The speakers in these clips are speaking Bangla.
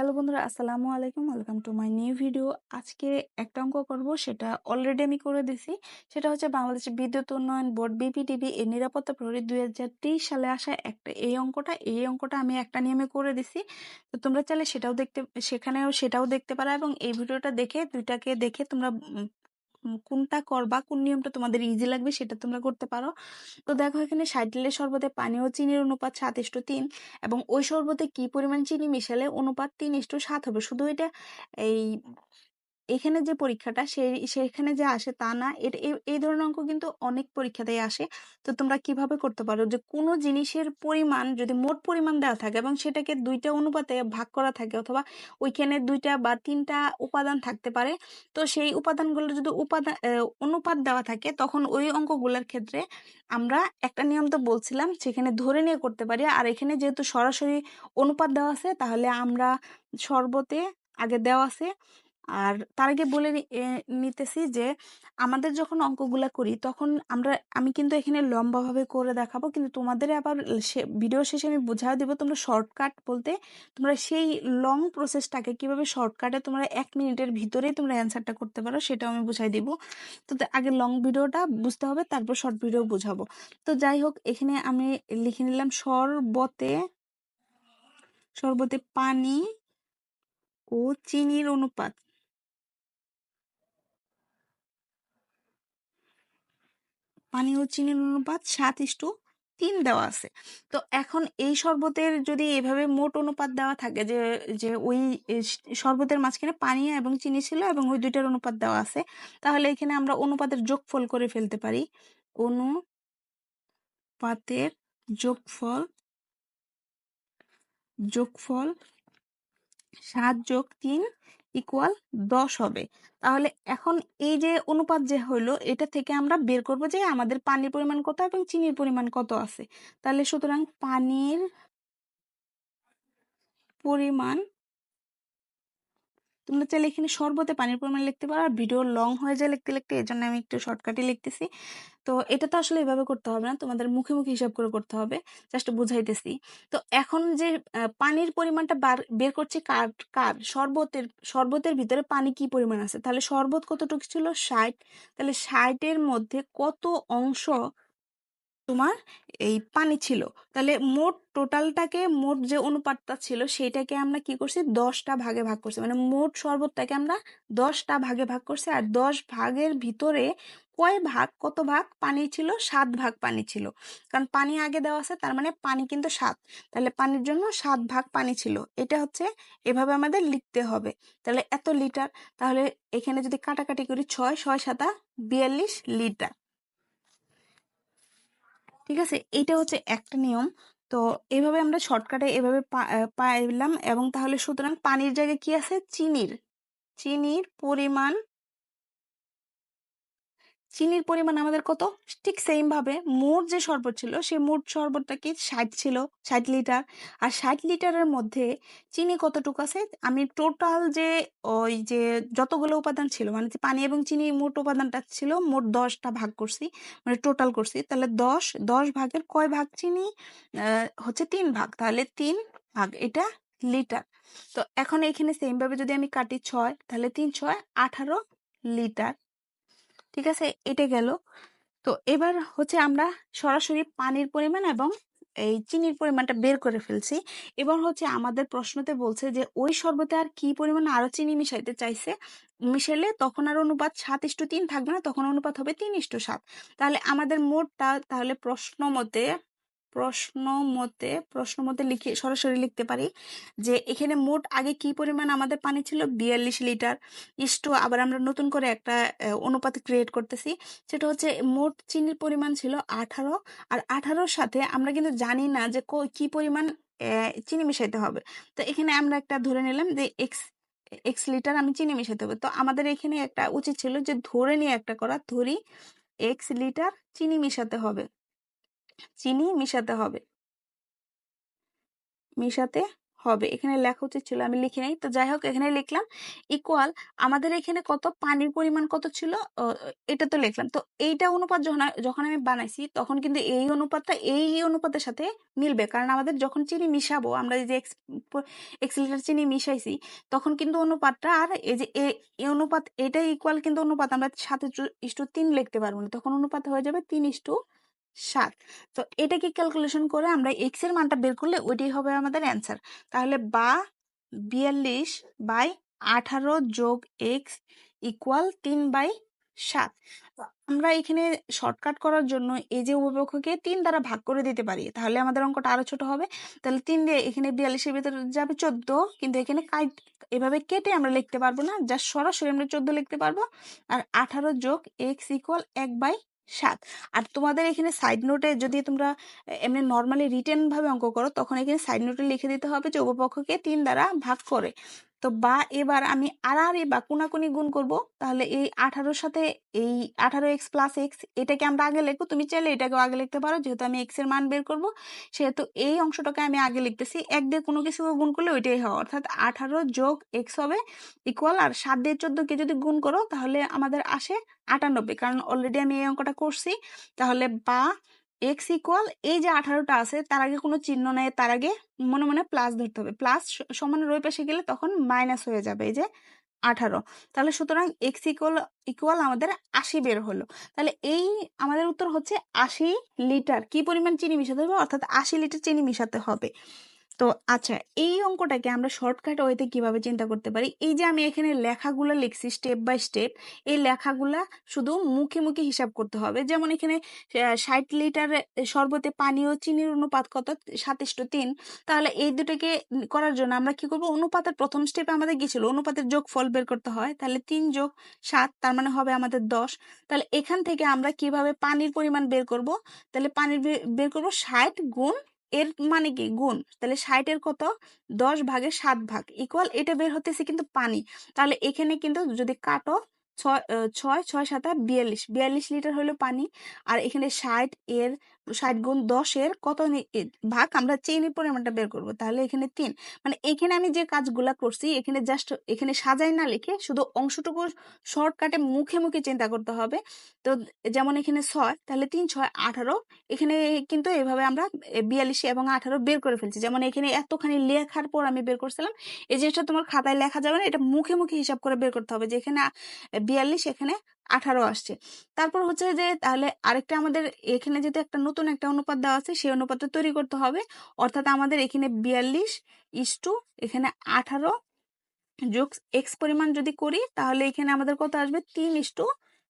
হ্যালো বন্ধুরা, আসসালামু আলাইকুম। Welcome to my new video আজকে একটা অঙ্ক করব, সেটা অলরেডি আমি করে দিছি। সেটা হচ্ছে বাংলাদেশ বিদ্যুৎ উন্নয়ন বোর্ড বিপিটিভি এর নিরাপত্তা প্রহরী দুই হাজার তেইশ সালে আসা একটা, এই অঙ্কটা এই অঙ্কটা আমি একটা নিয়মে করে দিছি। তো তোমরা চাইলে সেটাও দেখতে, সেখানেও সেটাও দেখতে পারা এবং এই ভিডিওটা দেখে, দুইটাকে দেখে তোমরা কোনটা করবা কোন নিয়মটা তোমাদের ইজি লাগবে সেটা তোমরা করতে পারো। তো দেখো এখানে লিটার শরবতে পানি ও চিনির অনুপাত সাত ইস্টু তিন এবং ওই শরবতে কি পরিমাণ চিনি মিশালে অনুপাত তিন ইস্টু সাত হবে। শুধু এটা এই এখানে যে পরীক্ষাটা সেই সেখানে যে আসে তা না, এটা এই- ধরনের অঙ্ক কিন্তু অনেক পরীক্ষাতেই আসে। তো তোমরা কীভাবে করতে পারো যে কোনো জিনিসের পরিমাণ যদি মোট পরিমাণ দেওয়া থাকে এবং সেটাকে দুইটা অনুপাতে ভাগ করা থাকে অথবা ওইখানে দুইটা বা তিনটা উপাদান থাকতে পারে, তো সেই উপাদানগুলো যদি উপাদান অনুপাত দেওয়া থাকে, তখন ওই অঙ্কগুলোর ক্ষেত্রে আমরা একটা নিয়ম তো বলছিলাম, সেখানে ধরে নিয়ে করতে পারি। আর এখানে যেহেতু সরাসরি অনুপাত দেওয়া আছে, তাহলে আমরা শরবতে আগে দেওয়া আছে আর তার আগে বলে নিতেছি যে, আমাদের যখন অঙ্কগুলা করি, তখন আমরা, আমি কিন্তু এখানে লম্বাভাবে করে দেখাবো, কিন্তু তোমাদের আবার ভিডিও শেষে আমি বোঝাও দেবো তোমরা শর্টকাট বলতে, তোমরা সেই লং প্রসেসটাকে কীভাবে শর্টকাটে তোমরা এক মিনিটের ভিতরেই তোমরা অ্যান্সারটা করতে পারো, সেটাও আমি বুঝাই দিব। তো আগে লং ভিডিওটা বুঝতে হবে, তারপর শর্ট ভিডিও বোঝাবো। তো যাই হোক, এখানে আমি লিখে নিলাম শরবতে শরবতে পানি ও চিনির অনুপাত। পানি ও চিনির অনুপাত সাত ইস্টু তিন দেওয়া আছে। তো এখন এই শরবতের যদি এভাবে মোট অনুপাত দেওয়া থাকে যে যে ওই শরবতের মাঝখানে পানি এবং চিনি ছিল এবং ওই দুইটার অনুপাত দেওয়া আছে, তাহলে এখানে আমরা অনুপাতের যোগফল করে ফেলতে পারি। অনুপাতের যোগফল যোগফল সাত যোগ তিন ইকুয়াল দশ হবে। তাহলে এখন এই যে অনুপাত যে হলো এটা থেকে আমরা বের করব যে আমাদের পানির পরিমাণ কত এবং চিনির পরিমাণ কত আছে। তাহলে সুতরাং পানির পরিমাণ তোমরা চাইলে এখানে শরবতে পানির পরিমাণ লিখতে পারো, আর ভিডিও লং হয়ে যায় লিখতে লিখতে এই জন্য আমি একটু শর্টকাটে লিখতেছি। তো এটা তো আসলে এভাবে করতে হবে না, তোমাদের মুখে মুখে হিসাব করে করতে হবে জাস্ট বুঝাইতেছি। তো এখন যে পানির পরিমাণটা বার- করছে কার কার? শরবতের শরবতের ভিতরে পানি কি পরিমাণ আছে? তাহলে শরবত কতটুকু ছিল? ষাট। তাহলে ষাটের মধ্যে কত অংশ তোমার এই পানি ছিল। তাহলে মোট টোটালটাকে মোট যে অনুপাতটা ছিল সেইটাকে আমরা কি করছি? দশটা ভাগে ভাগ করছি। মানে মোট শরবতটাকে আমরা দশটা ভাগে ভাগ করছি। আর দশ ভাগের ভিতরে কয় ভাগ, কত ভাগ পানি ছিল? সাত ভাগ পানি ছিল। কারণ পানি আগে দেওয়া আছে, তার মানে পানি কিন্তু সাত। তাহলে পানির জন্য সাত ভাগ পানি ছিল। এটা হচ্ছে এভাবে আমাদের লিখতে হবে। তাহলে এত লিটার, তাহলে এখানে যদি কাটাকাটি করি ছয় ছয় সাতা বিয়াল্লিশ লিটার। ঠিক আছে? এটা হচ্ছে একটা নিয়ম। তো এভাবে আমরা শর্টকাটে এভাবে পাইলাম এবং তাহলে সুতরাং পানির জায়গায় কি আছে? চিনির। চিনির পরিমাণ চিনির পরিমাণ আমাদের কত? ঠিক সেম ভাবে মোট যে শরবত ছিল সেই মোট শরবতটা কি ষাট ছিল, ষাট লিটার। আর ষাট লিটারের মধ্যে চিনি কতটুকু আছে? আমি টোটাল যে ওই যে যতগুলো উপাদান ছিল মানে পানি এবং চিনি মোট উপাদানটা ছিল, মোট দশটা ভাগ করছি মানে টোটাল করছি, তাহলে দশ দশ ভাগের কয় ভাগ চিনি? হচ্ছে তিন ভাগ, তাহলে তিন ভাগ, এটা লিটার। তো এখন এখানে সেম ভাবে যদি আমি কাটি ছয়, তাহলে তিন, ছয়, আঠারো লিটার। ঠিক আছে? এটা গেল। তো এবার হচ্ছে আমরা সরাসরি পানির পরিমাণ এবং এই চিনির পরিমাণটা বের করে ফেলছি। এবার হচ্ছে আমাদের প্রশ্নতে বলছে যে, ওই শরবতে আর কি পরিমাণ আরও চিনি মিশাইতে চাইছে? মিশালে তখন আর অনুপাত সাত ইস্টু তিন থাকবে না, তখন অনুপাত হবে তিন ইস্টু সাত। তাহলে আমাদের মোটটা তাহলে প্রশ্ন মতে প্রশ্ন মতে প্রশ্ন মতে লিখে, সরাসরি লিখতে পারি যে, এখানে মোট আগে কি পরিমাণ আমাদের পানি ছিল? বিয়াল্লিশ লিটার। ইস্টু আবার আমরা নতুন করে একটা অনুপাত ক্রিয়েট করতেছি। সেটা হচ্ছে মোট চিনির পরিমাণ ছিল আঠারো। আর আঠারোর সাথে আমরা কিন্তু জানি না যে কো- পরিমাণ চিনি মিশাইতে হবে। তো এখানে আমরা একটা ধরে নিলাম যে এক্স এক্স লিটার আমি চিনি মিশাতে হবে। তো আমাদের এখানে একটা উচিত ছিল যে ধরে নিয়ে একটা করা, ধরি এক্স লিটার চিনি মিশাতে হবে। চিনি মিশাতে হবে। মিশাতে হবে। এখানে লেখা উচিত ছিল, আমি লিখি নাই। তো যাই হোক, এখানে লিখলাম ইকুয়াল আমাদের এখানে কত? পানির পরিমাণ কত ছিল? এটা তো লিখলাম। তো এইটা অনুপাত যখন যখন আমি বানাইছি, তখন কিন্তু এই অনুপাতটা এই অনুপাতের সাথে মিলবে। কারণ আমাদের যখন চিনি মিশাবো, আমরা যে এক্স লিটার চিনি মিশাইছি, তখন কিন্তু অনুপাতটা আর এই যে এই অনুপাত, এটা ইকুয়াল কিন্তু অনুপাত, আমরা সাত ইস্টু তিন লিখতে পারব না। তখন অনুপাত হয়ে যাবে তিন ইস্টু সাত। তো এটাকে ক্যালকুলেশন করে আমরা এক্সের মানটা বের করলে ওইটাই হবে আমাদের অ্যান্সার তাহলে বা বিয়াল্লিশ বাই আঠারো যোগ এক্স ইকুয়াল তিন বাই সাত। আমরা এখানে শর্টকাট করার জন্য এই যে উপপক্ষকে তিন দ্বারা ভাগ করে দিতে পারি, তাহলে আমাদের অঙ্কটা আরও ছোট হবে। তাহলে তিন দিয়ে এখানে বিয়াল্লিশের ভিতরে যাবে চোদ্দ, কিন্তু এখানে কাই- এভাবে কেটে আমরা লিখতে পারব না জাস্ট সরাসরি আমরা চোদ্দ লিখতে পারব। আর আঠারো যোগ এক্স ইকুয়াল এক বাই সাত। আর তোমাদের এখানে সাইড নোটে যদি তোমরা এমনি নর্মালি রিটেন ভাবে অঙ্ক করো, তখন এখানে সাইড নোটে লিখে দিতে হবে যে উপপক্ষকে তিন দ্বারা ভাগ করে। তো বা এবার আমি আর আর বা কোনাকুনি গুণ করব, তাহলে এই আঠারোর সাথে এই আঠারো এক্স প্লাস এক্স, এটাকে আমরা আগে লিখব। তুমি চাইলে এটাকেও আগে লিখতে পারো, যেহেতু আমি এক্সের মান বের করব, সেহেতু এই অংশটাকে আমি আগে লিখতেছি। এক দিয়ে কোনো কিছু গুণ করলে ওইটাই হয়, অর্থাৎ আঠারো যোগ এক্স হবে ইকুয়াল আর সাত দিয়ে চোদ্দকে যদি গুণ করো, তাহলে আমাদের আসে আটানব্বই, কারণ অলরেডি আমি এই অঙ্কটা করছি। তাহলে বা এক্স ইকুয়াল এই যে আঠারোটা আছে, তার আগে কোনো চিহ্ন নেই, তার আগে মনে মনে প্লাস ধরতে হবে। প্লাস সমান রয়ে পাশে গেলে তখন মাইনাস হয়ে যাবে এই যে আঠারো। তাহলে সুতরাং এক্স ইকুয়াল ইকুয়াল আমাদের আশি বের হলো। তাহলে এই আমাদের উত্তর হচ্ছে আশি লিটার। কি পরিমাণ চিনি মিশাতে হবে? অর্থাৎ আশি লিটার চিনি মিশাতে হবে। তো আচ্ছা এই অঙ্কটাকে আমরা শর্টকাট ওয়েতে কীভাবে চিন্তা করতে পারি? এই যে আমি এখানে লেখাগুলো লিখছি স্টেপ বাই স্টেপ এই লেখাগুলা শুধু মুখে মুখে হিসাব করতে হবে। যেমন এখানে ষাট লিটার শরবতে পানি ও চিনির অনুপাত কত? সাতাশ তিন। তাহলে এই দুটোকে করার জন্য আমরা কি করব? অনুপাতের প্রথম স্টেপে আমাদের কি ছিল অনুপাতের যোগ ফল বের করতে হয়। তাহলে তিন যোগ সাত, তার মানে হবে আমাদের দশ। তাহলে এখান থেকে আমরা কীভাবে পানির পরিমাণ বের করব? তাহলে পানির বের করব ষাট গুণ এর মানে কি? গুণ। তাহলে ষাটের কত? দশ ভাগে সাত ভাগ। ইকুয়াল এটা বের হতেছে কিন্তু পানি। তাহলে এখানে কিন্তু যদি কাটো, ছয় ছয় ছয়, সাতা বিয়াল্লিশ। বিয়াল্লিশ লিটার হলো পানি। আর এখানে ষাট এর ষাট গুণ দশের কত ভাগ আমরা চিনির পরিমাণটা বের করব। তাহলে এখানে তিন। মানে এখানে আমি যে কাজগুলা করছি, এখানে জাস্ট এখানে সাজাই না লিখে শুধু অংশটুকু শর্টকাটে মুখে মুখে চিন্তা করতে হবে। তো যেমন এখানে ছয়, তাহলে তিন, ছয়, আঠারো। এখানে কিন্তু এভাবে আমরা বিয়াল্লিশ এবং আঠারো বের করে ফেলছি। যেমন এখানে এতখানি লেখার পর আমি বের করছিলাম, এই জিনিসটা তোমার খাতায় লেখা যাবে না, এটা মুখে মুখে হিসাব করে বের করতে হবে। যে এখানে বিয়াল্লিশ, এখানে আঠারো আসছে। তারপর হচ্ছে যে তাহলে আরেকটা আমাদের এখানে যেহেতু একটা নতুন একটা অনুপাত দেওয়া আছে, সেই অনুপাতটা তৈরি করতে হবে। অর্থাৎ আমাদের এখানে বিয়াল্লিশ ইস্টু এখানে আঠারো যোগ এক্স পরিমাণ যদি করি, তাহলে এখানে আমাদের কত আসবে? তিন ইস টু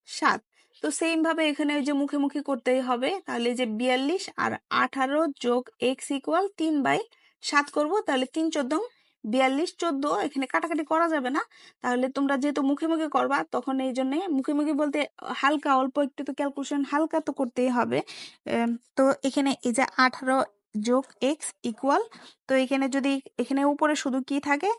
সাত। তো সেম ভাবে এখানে ওই যে মুখে মুখে করতেই হবে। তাহলে যে বিয়াল্লিশ আর আঠারো যোগ এক্স ইকুয়াল তিন বাই সাত করব, তাহলে তিন চোদ্দ বিয়াল্লিশ, চোদ্দ, এখানে কাটাকাটি করা যাবে না। তাহলে তোমরা যেহেতু মুখে মুখে করবা, তখন এই জন্যে মুখে মুখে বলতে হালকা, অল্প একটু তো ক্যালকুলেশন হালকা তো করতেই হবে। তো এখানে এই যে আঠারো যোগ এক্স ইকুয়াল তো এখানে যদি, এখানে উপরে শুধু কি থাকে?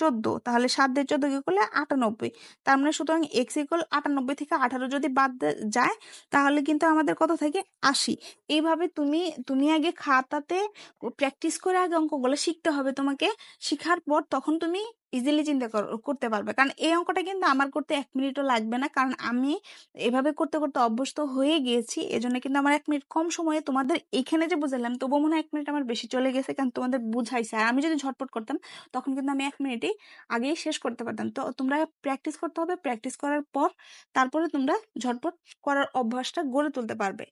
চোদ্দ, তাহলে সাত দিয়ে চোদ্দ কি করলে আটানব্বই। তার মানে সুতরাং এক্স ইকুয়াল আটানব্বই থেকে আঠারো যদি বাদ যায়, তাহলে কিন্তু আমাদের কত থাকে? আশি। এইভাবে তুমি তুমি আগে খাতাতে প্র্যাকটিস করে আগে অঙ্কগুলো শিখতে হবে তোমাকে। শিখার পর তখন তুমি ইজিলি চিন্তা কর- করতে পারবে। কারণ এই অঙ্কটা কিন্তু আমার করতে এক মিনিটও লাগবে না। কারণ আমি এভাবে করতে করতে অভ্যস্ত হয়ে গিয়েছি। এজন্য কিন্তু আমার এক মিনিট কম সময়ে তোমাদের এখানে যে বুঝালাম, তবুও মনে হয় এক মিনিট আমার বেশি চলে গেছে কারণ তোমাদের বুঝাইছে। আর আমি যদি ঝটপট করতাম, তখন কিন্তু আমি এক মিনিটেই আগেই শেষ করতে পারতাম। তো তোমরা প্র্যাকটিস করতে হবে। প্র্যাকটিস করার পর, তারপরে তোমরা ঝটপট করার অভ্যাসটা গড়ে তুলতে পারবে।